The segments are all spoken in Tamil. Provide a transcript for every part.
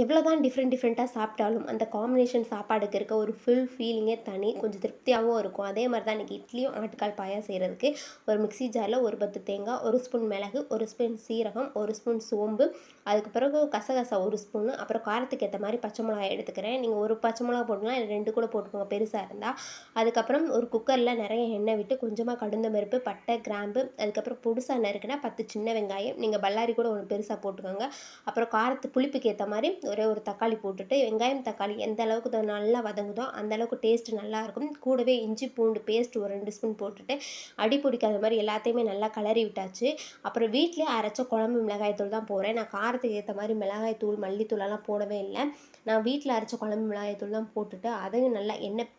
எவ்வளோ தான் டிஃப்ரெண்ட் டிஃப்ரெண்ட்டாக சாப்பிட்டாலும் அந்த காம்பினேஷன் சாப்பாடுக்கு இருக்க ஒரு ஃபுல் ஃபீலிங்கே தனி கொஞ்சம் திருப்தியாகவும் இருக்கும். அதே மாதிரி தான் இன்றைக்கி இட்லியும் ஆட்டுக்கால் பாயா செய்கிறதுக்கு ஒரு மிக்ஸி ஜாரில் ஒரு பத்து தேங்காய் ஒரு ஸ்பூன் மிளகு ஒரு ஸ்பூன் சீரகம் ஒரு ஸ்பூன் சோம்பு அதுக்கு பிறகு கசகசா ஒரு ஸ்பூனு அப்புறம் காரத்துக்கு ஏற்ற மாதிரி பச்சை மிளகாய் எடுத்துக்கிறேன். நீங்கள் ஒரு பச்சை மிளகா போட்டுக்கலாம் இல்லை ரெண்டு கூட போட்டுக்கோங்க பெருசாக இருந்தால் அதுக்கப்புறம் ஒரு குக்கரில் நிறைய எண்ணெய் விட்டு கொஞ்சமாக கடுந்த பருப்பு பட்டை கிராம்பு அதுக்கப்புறம் புதுசாக நறுக்குனா பத்து சின்ன வெங்காயம். நீங்கள் பல்லாரி கூட ஒன்று பெருசாக போட்டுக்கோங்க. அப்புறம் காரத்து புளிப்புக்கு ஏற்ற மாதிரி ஒரே ஒரு தக்காளி போட்டுட்டு வெங்காயம் தக்காளி எந்த அளவுக்கு நல்லா வதங்குதோ அந்த அளவுக்கு டேஸ்ட் நல்லாயிருக்கும் கூடவே இஞ்சி பூண்டு பேஸ்ட் ஒரு ரெண்டு ஸ்பூன் போட்டுட்டு அடி பிடிக்காத மாதிரி எல்லாத்தையுமே நல்லா கலரி விட்டாச்சு. அப்புறம் வீட்டிலே அரைச்ச குழம்பு மிளகாய் தூள் தான் போகிறேன் நான் காரத்துக்கு ஏற்ற மாதிரி மிளகாய் தூள் மல்லித்தூளெல்லாம் போடவே இல்லை. நான் வீட்டில் அரைச்ச குழம்பு மிளகாய் தூள் தான் போட்டுட்டு அதையும் நல்லா எண்ணெய்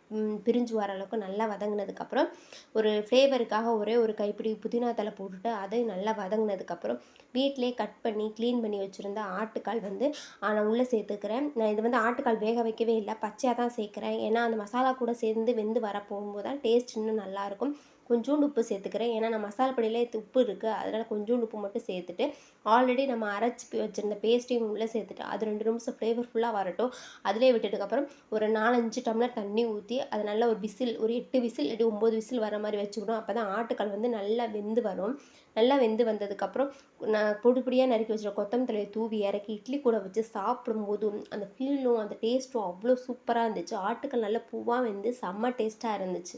பிரிஞ்சு வர அளவுக்கு நல்லா வதங்கினதுக்கப்புறம் ஒரு ஃப்ளேவருக்காக ஒரே ஒரு கைப்பிடி புதினா தலை போட்டுட்டு அதையும் நல்லா வதங்கினதுக்கப்புறம் வீட்டிலே கட் பண்ணி க்ளீன் பண்ணி வச்சுருந்த ஆட்டுக்கால் வந்து ஆ, நான் உள்ளே சேர்த்துக்கிறேன். நான் இது வந்து ஆட்டுக்கால் வேக வைக்கவே இல்லை. பச்சையாக தான் சேர்க்குறேன். ஏன்னா அந்த மசாலா கூட சேர்ந்து வெந்து வர போகும்போது தான் டேஸ்ட் இன்னும் நல்லாயிருக்கும் கொஞ்சோண்டு உப்பு சேர்த்துக்கிறேன். ஏன்னா நான் மசாலா பொடியிலே உப்பு இருக்குது அதனால் கொஞ்சோண்டு உப்பு மட்டும் சேர்த்துட்டு ஆல்ரெடி நம்ம அரைச்சி வச்சுருந்த பேஸ்ட்டையும் உள்ளே சேர்த்துட்டு அது ரெண்டு நிமிஷம் ஃப்ளேவர்ஃபுல்லாக வரட்டும். அதிலே விட்டுட்டுக்கப்புறம் ஒரு நாலஞ்சு டம்ளர் தண்ணி ஊற்றி அது நல்லா ஒரு விசில் ஒரு எட்டு விசில் இல்லாட்டி ஒம்பது விசில் வர மாதிரி வச்சுக்கணும். அப்போ தான் ஆட்டுக்கால் வந்து நல்லா வெந்து வரும். நல்லா வெந்து வந்ததுக்கப்புறம் நான் பொடி பொடியாக நறுக்கி வச்சுருக்க கொத்தமல்லி தூவி இறக்கி இட்லி கூட வச்சு சாப்பிடும்போது அந்த ஃபீலும் அந்த டேஸ்ட்டும் அவ்வளோ சூப்பராக இருந்துச்சு. ஆட்டுக்கள் நல்லா பூவாக வெந்து செம்ம டேஸ்ட்டாக இருந்துச்சு.